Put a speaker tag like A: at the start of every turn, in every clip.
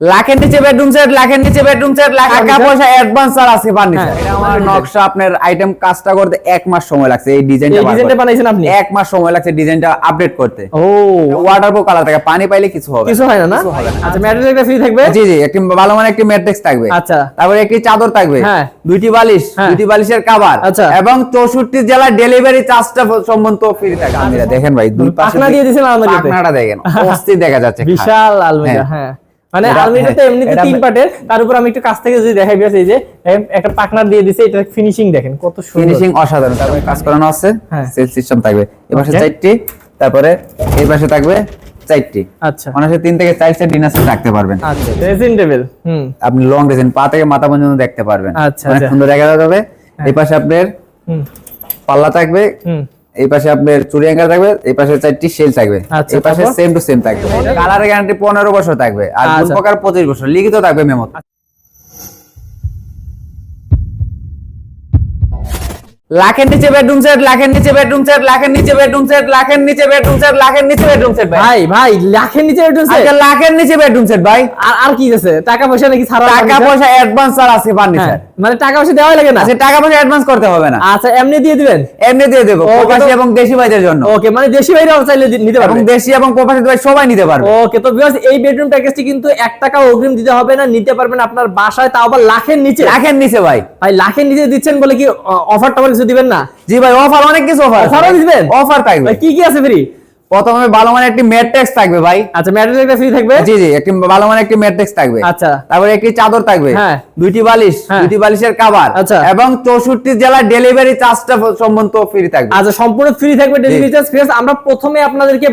A: লাখের নিচে bedroom set লাখের নিচে বেডরুম সেট লাখ টাকা পয়সা অ্যাডভান্স আর আছে ফার্নিচার
B: হ্যাঁ,
A: এটা আমার নকশা আপনার আইটেম কাজটা করতে এক মাস সময় লাগছে এই ডিজাইনটা
B: ডিজাইনটা বানাইছেন আপনি?
A: এক মাস সময় লাগছে ডিজাইনটা আপডেট করতে।
B: ও।
A: ওয়াটার প্রুফ কালার থাকে পানি পাইলে কিছু হবে
B: কিছু হয় না। আচ্ছা ম্যাটেরিয়াল একটা ফ্রি থাকবে?
A: জি জি একটি ভালো মানে একটি ম্যাট্রিক্স থাকবে।
B: আচ্ছা।
A: তারপরে একটি চাদর থাকবে।
B: হ্যাঁ।
A: দুইটি বালিশ
B: হ্যাঁ।
A: দুইটি বালিশের কভার
B: আচ্ছা।
A: এবং চৌষট্টি জেলার ডেলিভারি চার্জটা সম্বন্ধ ফ্রি থাকে। আলমিরা দেখেন ভাই দুই পাশে
B: দিয়ে দিয়েছেন আলমারিতে।
A: পাখনাটা দেখেন অস্থির দেখা যাচ্ছে
B: বিশাল আলমিরা
A: হ্যাঁ।
B: মানে
A: এটা-
B: আলমিরাতে
A: হ্যাঁ,
B: এমনিতে তিন পার্টের তার উপর আমি একটু কাছ থেকে যদি দেখাই এই যে একটা পাকনার দিয়ে দিছে এটা ফিনিশিং দেখেন কত সুন্দর।
A: ফিনিশিং অসাধারণ তারপরে কাজ করানো আছে
B: হ্যাঁ।
A: সেল সিস্টেম থাকবে। এই পাশে চারটি তারপরে এই পাশে থাকবে চারটি।
B: আচ্ছা।
A: অনাসে তিন থেকে চার সেট ডিনার সেট রাখতে পারবেন।
B: আচ্ছা ড্রেসিং টেবিল হুম।
A: আপনি লং ডিজাইন পা থেকে মাথা পর্যন্ত দেখতে পারবেন।
B: আচ্ছা,
A: অনেক
B: আচ্ছা।
A: সুন্দর দেখা যাবে এই পাশে আপনার
B: হুম।
A: পাল্লা থাকবে।
B: হুম।
A: এই পাশে আপনার চুরি অ্যাঙ্কার থাকবে এই পাশে চারটি সেল থাকবে।
B: আচ্ছা,
A: এই পাশে সেম টু সেম থাকবে। কালার গ্যারান্টি পনেরো বছর থাকবে আর
B: আচ্ছা।
A: দুই প্রকার পঁচিশ বছর। লিখিত থাকবে মেমো লাখের নিচে বেডরুম সেট লাখের নিচে বেডরুম সেট লাখের নিচে বেডরুম সেট লাখের নিচে বেডরুম সেট লাখের নিচে বেডরুম সেট ভাই।
B: ভাই লাখের নিচে একটু
A: আজকে লাখের নিচে বেডরুম সেট ভাই।
B: আর আর কি আছে টাকা পয়সা নাকি ছাড়া
A: টাকা পয়সা অ্যাডভান্স আর আছে ফার্নিচার
B: মানে টাকা পয়সা দেওয়া লাগে না?
A: আচ্ছা টাকা পয়সা অ্যাডভান্স করতে হবে না।
B: আচ্ছা এমনি দিয়ে দিবেন?
A: এমনি দিয়ে দেবো প্রবাসী এবং দেশি ভাইদের জন্য।
B: ওকে মানে দেশি বাইরেও চাইলে নিতে
A: এবং দেশি এবং প্রবাসী ভাই সবাই নিতে পারবে।
B: ওকে তো ভিউয়ার্স এই বেডরুম প্যাকেজটি কিন্তু এক টাকা অগ্রিম দিতে হবে না নিতে পারবেন আপনার বাসায় তাও আবার লাখের নিচে।
A: লাখের নিচে ভাই।
B: ভাই লাখের নিচে দিচ্ছেন বলে কি অফার টফার কিছু দিবেন না?
A: জি ভাই অফার অনেক কিছু অফার
B: Offer ও দিবেন?
A: অফার থাকবে।
B: ভাই কি কি আছে ফ্রি
A: প্রথমে ভালো মানে একটি ম্যাট্রিক্স থাকবে ভাই।
B: আচ্ছা ম্যাটেরিয়াল একটা ফ্রি থাকবে?
A: জি জি একটি ভালো মানে একটি ম্যাট্রিক্স থাকবে।
B: আচ্ছা।
A: তারপরে একটি চাদর থাকবে।
B: হ্যাঁ।
A: দুইটি বালিশ
B: হ্যাঁ।
A: দুইটি বালিশের কভার
B: আচ্ছা।
A: এবং চৌষট্টি জেলার ডেলিভারি চার্জটা সম্বন্ধ ফ্রি থাকবে।
B: আচ্ছা সম্পূর্ণ ফ্রি থাকবে ডেলিভারি চার্জ আমরা প্রথমে আপনাদেরকে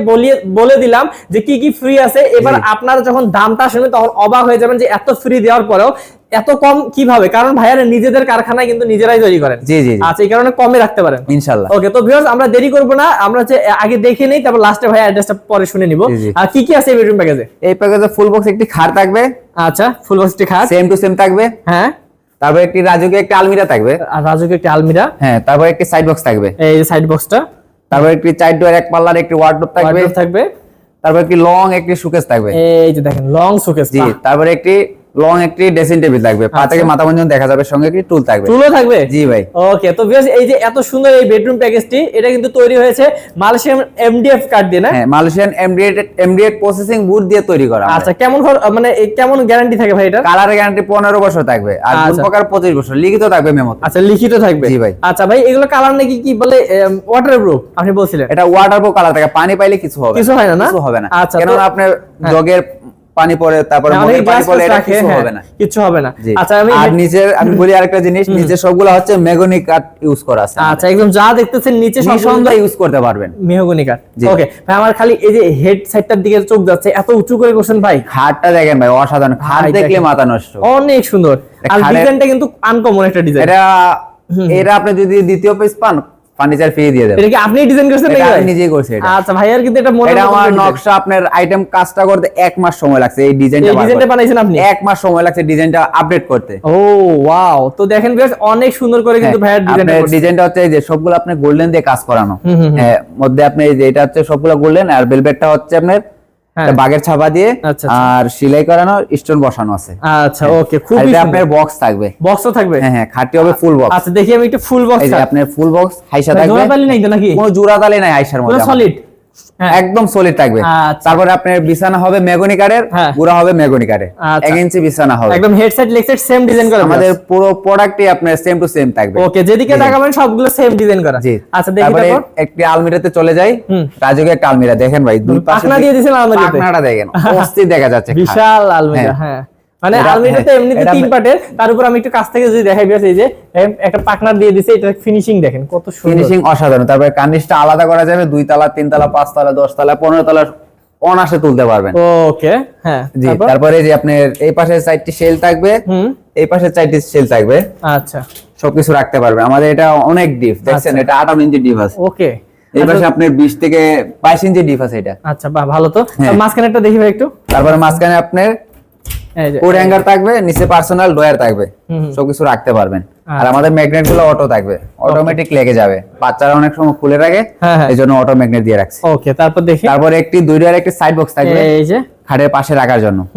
B: বলে দিলাম যে কি কি ফ্রি আছে। এবার আপনারা যখন দামটা শুনবেন তখন অবাক হয়ে যাবেন যে এত ফ্রি দেওয়ার পরেও এত কম কীভাবে? কারণ ভাইয়ারা নিজেদের কারখানায় কিন্তু নিজেরাই তৈরি করেন।
A: জি জি
B: আচ্ছা এই কারণে কমে রাখতে পারেন।
A: ইনশাল্লাহ।
B: ওকে তো ভিউয়ার্স আমরা দেরি করব না। আমরা হচ্ছে আগে দেখে নেই তারপর লাস্টে ভাই অ্যাড্রেসটা পরে শুনে নিব। আর কি কি আছে এই বেডরুম প্যাকেজে
A: এই প্যাকেজে ফুল বক্স একটি খাট থাকবে।
B: আচ্ছা ফুল বক্সটি খাট।
A: সেম টু সেম থাকবে।
B: হ্যাঁ।
A: তারপর একটি রাজুকে একটি আলমিরা থাকবে।
B: আর রাজুকে একটি আলমিরা।
A: হ্যাঁ তারপর একটি সাইড বক্স থাকবে।
B: এই সাইড বক্সটা
A: তারপর একটি চার ডোর এক পাল্লার একটি ওয়ার্ডরোব থাকবে।
B: থাকবে।
A: তারপর একটি লং একটি সুকেস থাকবে।
B: এই যে দেখেন লং সুকেস
A: জি তারপর একটি লং একটি ড্রেসিং টেবিল থাকবে। পা থেকে মাথা পর্যন্ত দেখা যাবে সঙ্গে একটি টুল থাকবে।
B: টুলও থাকবে?
A: জি ভাই।
B: ওকে তো ভিউয়ার্স এই যে এত সুন্দর এই বেডরুম প্যাকেজটি এটা কিন্তু তৈরি হয়েছে মালয়েশিয়ান এমডিএফ কার্ড দিয়ে না?
A: হ্যাঁ মালয়েশিয়ান এমডিএড এমডিএড প্রসেসিং বুট দিয়ে তৈরি করা
B: আচ্ছা কেমন মানে এই কেমন গ্যারান্টি থাকে ভাই এটা?
A: কালার গ্যারান্টি পনেরো বছর থাকবে আর
B: আচ্ছা।
A: দুই প্রকার পঁচিশ বছর। লিখিত থাকবে মেমো
B: আচ্ছা লিখিত থাকবে।
A: জি ভাই।
B: আচ্ছা ভাই এগুলো কালার নাকি কি বলে ওয়াটার প্রুফ আপনি বলছিলেন।
A: এটা ওয়াটার প্রুফ কালার থাকে পানি পাইলে কিছু হবে
B: কিছু হয় না, না?
A: কিছু হবে না।
B: আচ্ছা,
A: কেননা আপনার
B: হ্যাঁ।
A: জগের পানি পড়ে তারপরে
B: না, অনেকে
A: পানি
B: glass
A: এটা কিছু
B: হ্যাঁ,
A: হবে না।
B: কিচ্ছু হবে না। আচ্ছা আমি
A: আর নিচের আমি বলি আরেকটা জিনিস নিচে সবগুলো হচ্ছে মেগনি কাঠ ইউজ করা আছে
B: আচ্ছা একদম যা দেখতেছেন নিচে সব
A: নিঃসন্দেহে ইউজ করতে পারবেন।
B: মেহগনি কাঠ। ওকে ভাই আমার খালি এই যে হেড সাইডটার দিকে চোখ যাচ্ছে এত উঁচু করে করছেন ভাই।
A: খাটটা দেখেন ভাই অসাধারণ। খাট দেখলে মাথা নষ্ট।
B: অনেক সুন্দর। আর ডিজাইনটা কিন্তু আনকমন একটা ডিজাইন
A: এটা এরা আপনি যদি দ্বিতীয় পিস পান ফার্নিচার ফ্রি দিয়ে
B: এটা কি আপনি ডিজাইন করেছেন নাকি
A: আমি নিজেই করছি এটা।
B: আচ্ছা ভাইয়ার কিন্তু এটা মনে
A: এটা আমার নকশা আপনার আইটেম কাজটা করতে এক মাস সময় লাগছে এই ডিজাইনটা
B: এই ডিজাইনটা বানাইছেন আপনি?
A: এক মাস সময় লাগছে ডিজাইনটা আপডেট করতে।
B: ও ওয়াও তো দেখেন বেশ অনেক সুন্দর করে কিন্তু ভাইয়ার ডিজাইনটা করছে।
A: ডিজাইনটা হচ্ছে এই যে সবগুলো আপনি গোল্ডেন দিয়ে কাজ করানো। হ্যাঁ মধ্যে আপনি এই যে এটা হচ্ছে সবগুলো গোল্ডেন আর ভেলভেটটা হচ্ছে আপনার
B: হ্যাঁ।
A: বাগের ছাপা দিয়ে
B: আচ্ছা, আচ্ছা।
A: আর সিলাই করানো স্টোন বসানো আছে।
B: আচ্ছা ওকে খুব
A: এটা আপনার বক্স থাকবে।
B: বক্সও থাকবে?
A: হ্যাঁ হ্যাঁ খাটি হবে ফুল বক্স
B: আচ্ছা দেখি আমি একটু ফুল বক্স
A: আপনার ফুল বক্স হাইসা থাকবে।
B: জোড়া তালি নাই তো নাকি?
A: কোনো জোড়া তালি নাই
B: হাইসার
A: মধ্যে
B: সলিড হ্যাঁ
A: একদম সলিড থাকবে
B: আচ্ছা।
A: তারপরে আপনার বিছানা হবে মেগনি কাঠের
B: হ্যাঁ।
A: গুড়া হবে মেগনি কাঠের
B: আচ্ছা।
A: এক ইঞ্চি বিছানা হবে
B: একদম হেডসেট লেগসেট সেম ডিজাইন করা
A: আমাদের পুরো প্রোডাক্টই আপনার সেম টু সেম থাকবে
B: ওকে যেদিকে। তাকাবেন সবগুলো সেম ডিজাইন করা
A: জি
B: আচ্ছা দেখি
A: তারপরে একটি আলমিরাতে চলে যাই। রাজুকে একটা আলমিরা দেখেন ভাই দুই পাশে
B: পাখনা দিয়ে দিয়েছেন আলমারিতে।
A: পাখনাটা দেখেন অস্থির দেখা যাচ্ছে
B: বিশাল আলমিরা
A: হ্যাঁ।
B: মানে
A: এটা-
B: আলমিরাতে
A: হ্যাঁ,
B: এমনিতে তিন পার্টের তার উপর আমি একটু কাছ থেকে যদি দেখাই বিয়াস এই যে একটা পাকনার দিয়ে দিছে এটা ফিনিশিং দেখেন কত সুন্দর।
A: ফিনিশিং অসাধারণ। তারপরে কার্নিশটা আলাদা করা যাবে দুই তালা তিন তালা পাঁচ তালা দশ তালা পনেরো তালা অনাসে তুলতে পারবেন।
B: ওকে হ্যাঁ
A: জি
B: তারপরে?
A: যে আপনার এই পাশে চারটি সেল থাকবে
B: হুম।
A: এই পাশে চারটি সেল থাকবে।
B: আচ্ছা।
A: সবকিছু রাখতে পারবে আমাদের এটা অনেক ডিপ দেখছেন?
B: আচ্ছা।
A: এটা আঠারো ইঞ্চি ডিপ আছে।
B: ওকে।
A: এই পাশে আপনার বিশ থেকে বাইশ ইঞ্চি ডিপ আছে এটা।
B: আচ্ছা বাহ ভালো তো।
A: হ্যাঁ।
B: মাঝখানে একটা দেখি ভাই একটু।
A: তারপরে মাঝখানে আপনার কোড হ্যাঙ্গার থাকবে নিচে পার্সোনাল ডয়ার থাকবে। সবকিছু রাখতে পারবেন। আর
B: আচ্ছা।
A: আমাদের ম্যাগনেটগুলো অটো থাকবে। অটোমেটিক লেগে যাবে। বাচ্চারা অনেক সময় খুলে রাখে। এই জন্য অটো ম্যাগনেট দিয়ে রাখছি।
B: ওকে তারপর দেখি।
A: তারপরে একটি দুই ডয়ার একটি সাইড বক্স থাকবে
B: এই যে।
A: খাটের পাশে রাখার জন্য।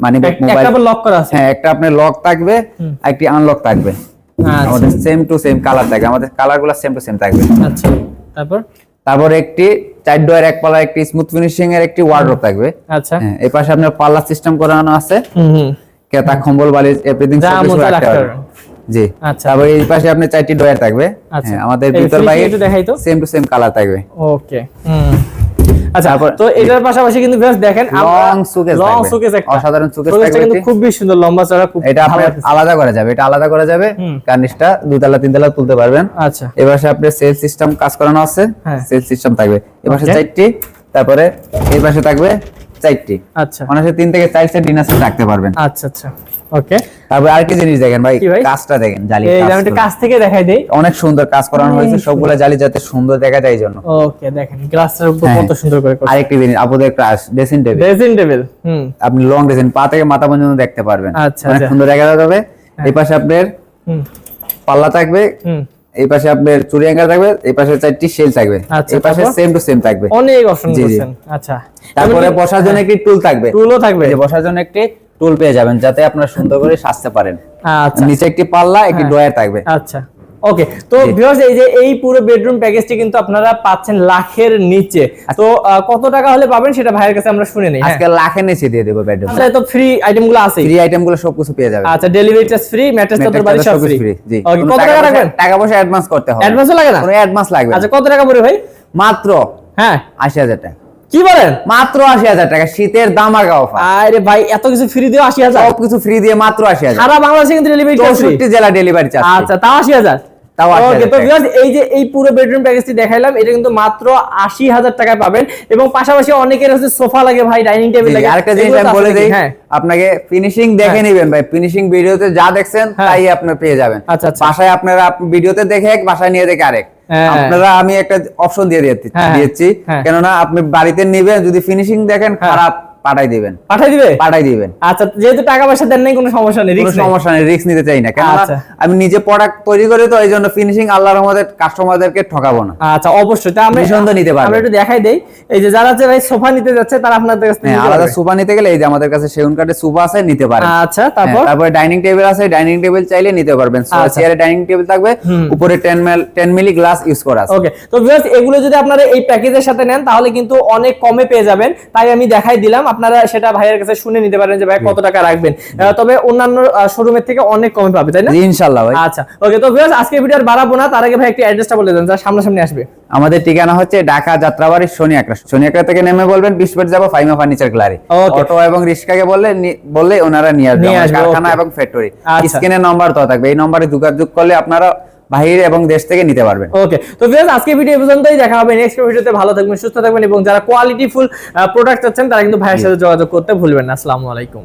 A: মানে
B: এক- একটা লক করা আছে।
A: হ্যাঁ একটা আপনার লক থাকবে একটি আনলক থাকবে।
B: আচ্ছা।
A: আমাদের সেম টু সেম কালার থাকবে আমাদের কালারগুলো সেম টু সেম থাকবে।
B: আচ্ছা। তারপর?
A: তারপর একটি চার ডোর এক পালা একটি স্মুথ ফিনিশিং এর একটি ওয়ার্ডরোব থাকবে।
B: আচ্ছা।
A: হ্যাঁ এই পাশে আপনার পাল্লা সিস্টেম করানো আছে।
B: হুম হুম।
A: কেতা কম্বল বালি এভরিথিং জি।
B: আচ্ছা।
A: আবার এই পাশে আপনি চারটি ডয়ার থাকবে।
B: আচ্ছা।
A: হ্যাঁ, আমাদের ভিতর বাইরে
B: একটু দেখাই তো।
A: সেম টু সেম কালার থাকবে।
B: ওকে হুম। আচ্ছা তো এটার পাশাপাশি কিন্তু বেশ দেখেন
A: Long suitcase
B: লং সুকেস একটা।
A: অসাধারণ suitcase
B: Suitcase
A: থাকবে
B: কিন্তু খুবই সুন্দর লম্বা চড়া খুব
A: এটা আলাদা করা যাবে এটা আলাদা করা যাবে। কার্নিশটা তিনতলা তুলতে পারবেন।
B: আচ্ছা।
A: এবার আপনি সেল সিস্টেম কাজ করানো আছে।
B: হ্যাঁ।
A: সেল সিস্টেম থাকবে। এবার
B: Okay.
A: চারটি তারপরে এই পাশে থাকবে চারটি।
B: আচ্ছা।
A: তিন থেকে চার সেট ডিনার সেট রাখতে পারবেন।
B: আচ্ছা আচ্ছা। ওকে
A: তারপরে আরেকটি জিনিস দেখেন ভাই কাজটা দেখেন জালি
B: এই
A: কাজগুলো।
B: থেকে দেখাই দেই।
A: অনেক সুন্দর কাজ করানো হয়েছে। সবগুলা জালি যাতে সুন্দর দেখা যায় জন্য।
B: ওকে দেখেন গ্লাসটার উপর
A: হ্যাঁ।
B: কত সুন্দর করে করছে।
A: আরেকটি জিনিস ড্রেসিং টেবিল
B: ড্রেসিং টেবিল হুম।
A: আপনি লং ড্রেসিং পা থেকে মাথা পর্যন্ত দেখতে পারবেন।
B: আচ্ছা,
A: অনেক
B: আচ্ছা।
A: সুন্দর দেখা যাবে। এই পাশে পাল্লা থাকবে।
B: হুম।
A: এই পাশে আপনার চুরি অ্যাঙ্গার থাকবে এই পাশে চারটি সেল থাকবে।
B: আচ্ছা,
A: এই পাশে সেম টু সেম থাকবে।
B: অনেক অপশন
A: জি।
B: আচ্ছা।
A: তারপরে বসার জন্য একটি টুল থাকবে।
B: টুলও থাকবে।
A: বসার জন্য একটি টুল পেয়ে যাবেন যাতে আপনারা সুন্দর করে সাজতে পারেন।
B: আচ্ছা।
A: নিচে একটি পাল্লা একটি
B: ডয়ার
A: ড্রয়ার থাকবে।
B: আচ্ছা। ওকে তো ভিউয়ার্স এই যে এই পুরো বেডরুম প্যাকেজটি কিন্তু আপনারা পাচ্ছেন লাখের নিচে। তো কত টাকা হলে পাবেন সেটা ভাইয়ের কাছে আমরা শুনে নেই হ্যাঁ?
A: আজকে লাখের নিচে দিয়ে দেবো বেডরুম
B: আচ্ছা তো ফ্রি আইটেমগুলো আছে
A: ফ্রি আইটেমগুলো সবকিছু পেয়ে যাবেন।
B: আচ্ছা ডেলিভারি চার্জ ফ্রি ম্যাট্রেস তো বাড়ি সব ফ্রি
A: জি।
B: ওকে কত টাকা রাখবেন?
A: টাকা পয়সা অ্যাডভান্স করতে হবে।
B: অ্যাডভান্সও লাগে না?
A: কোনো অ্যাডভান্স লাগবে
B: আচ্ছা কত টাকা পড়ে ভাই?
A: মাত্র
B: হ্যাঁ।
A: আশি হাজার টাকা।
B: কি বলেন?
A: মাত্র আশি হাজার টাকা শীতের দামাকা অফার
B: আরে ভাই এত কিছু ফ্রি দিয়ে আশি হাজার?
A: সবকিছু ফ্রি দিয়ে মাত্র আশি হাজার।
B: সারা বাংলাদেশে কিন্তু ডেলিভারি
A: চৌষট্টি জেলা ডেলিভারি চার্জ
B: আচ্ছা তা আশি হাজার?
A: তাও
B: ওকে তো
A: টাকা।
B: এই যে এই পুরো বেডরুম প্যাকেজটি দেখাইলাম এটা কিন্তু মাত্র আশি হাজার টাকায় পাবেন এবং পাশাপাশি অনেকের হচ্ছে সোফা লাগে ভাই ডাইনিং টেবিল লাগে
A: আরেকটা জিনিস আমি বলে?
B: হ্যাঁ
A: আপনাকে ফিনিশিং দেখে
B: হ্যাঁ।
A: নেবেন ভাই ফিনিশিং ভিডিওতে যা দেখছেন
B: হ্যাঁ।
A: তাই আপনি পেয়ে যাবেন
B: আচ্ছা, আচ্ছা।
A: বাসায় আপনারা আপ- ভিডিওতে দেখে এক বাসায় নিয়ে দেখে আরেক। আপনারা আমি একটা অপশন দিয়ে দিয়েছি।
B: হ্যাঁ।
A: কেননা আপনি বাড়িতে নেবেন যদি ফিনিশিং দেখেন। খারাপ পাঠাই দিবেন।
B: পাঠাই দিবে?
A: পাঠাই দিবেন।
B: আচ্ছা যেহেতু টাকা পয়সা দেন নাই কোনো সমস্যা নেই
A: কোনো সমস্যা নেই রিস্ক নিতে চাই না। কেননা
B: আচ্ছা।
A: আমি নিজে প্রোডাক্ট তৈরি করি তো এই জন্য ফিনিশিং আল্লাহর রহমতে কাস্টমারদেরকে ঠকাবো না।
B: আচ্ছা অবশ্যই। তা আমরা
A: ভীষণ তো নিতে পারবেন।
B: আমরা একটু দেখাই দেই। এই যে যারা হচ্ছে ভাই সোফা নিতে যাচ্ছে তারা আপনাদের কাছ
A: হ্যাঁ
B: নিতে
A: আলাদা সোফা নিতে গেলে এই যে আমাদের কাছে সেগুন কাঠের সোফা আছে নিতে পারেন।
B: আচ্ছা তারপর
A: হ্যাঁ, তারপরে? ডাইনিং টেবিল আছে ডাইনিং টেবিল চাইলে নিতে পারবেন। চেয়ারে ডাইনিং টেবিল থাকবে উপরে 10 মিল 10 মিলি গ্লাস ইউজ করা আছে।
B: ওকে তো ভিউয়ার্স এগুলো যদি আপনারা এই প্যাকেজের সাথে নেন তাহলে কিন্তু অনেক কমে পেয়ে যাবেন। তাই আমি দেখাই দিলাম আপনারা সেটা ভাইয়ের কাছে শুনে নিতে পারেন যে ভাই কত টাকা রাখবেন। তবে অন্যান্য শোরুমের থেকে অনেক কমে পাবে তাই না?
A: ইনশাআল্লাহ ভাই।
B: আচ্ছা ওকে তো ভিউয়ার্স আজকে ভিডিও আর বাড়াবো না তার আগে ভাই একটু অ্যাড্রেসটা বলে দেন যা সামনাসামনি আসবে।
A: আমাদের ঠিকানা হচ্ছে ঢাকা যাত্রাবাড়ি শনি একরা থেকে নেমে বলবেন বিশ মিনিট যাব ফাইমা ফার্নিচার গ্যালারি. অটো এবং রিক্সাকে বললে বললে ওনারা নিয়ে আসবে কারখানা এবং ফ্যাক্টরি। স্ক্রিনে নাম্বার তো থাকবে এই নম্বরে যোগাযোগ করলে আপনারা বাহির এবং দেশ থেকে নিতে পারবেন।
B: ওকে তো ফ্রেন্ডস আজকে ভিডিও পর্যন্তই। দেখা হবে নেক্সট ভিডিওতে ভালো থাকবেন সুস্থ থাকবেন এবং যারা কোয়ালিটিফুল প্রোডাক্ট চাচ্ছেন তারা কিন্তু ভাইয়ের সাথে যোগাযোগ করতে ভুলবেন না। আসসালামু আলাইকুম।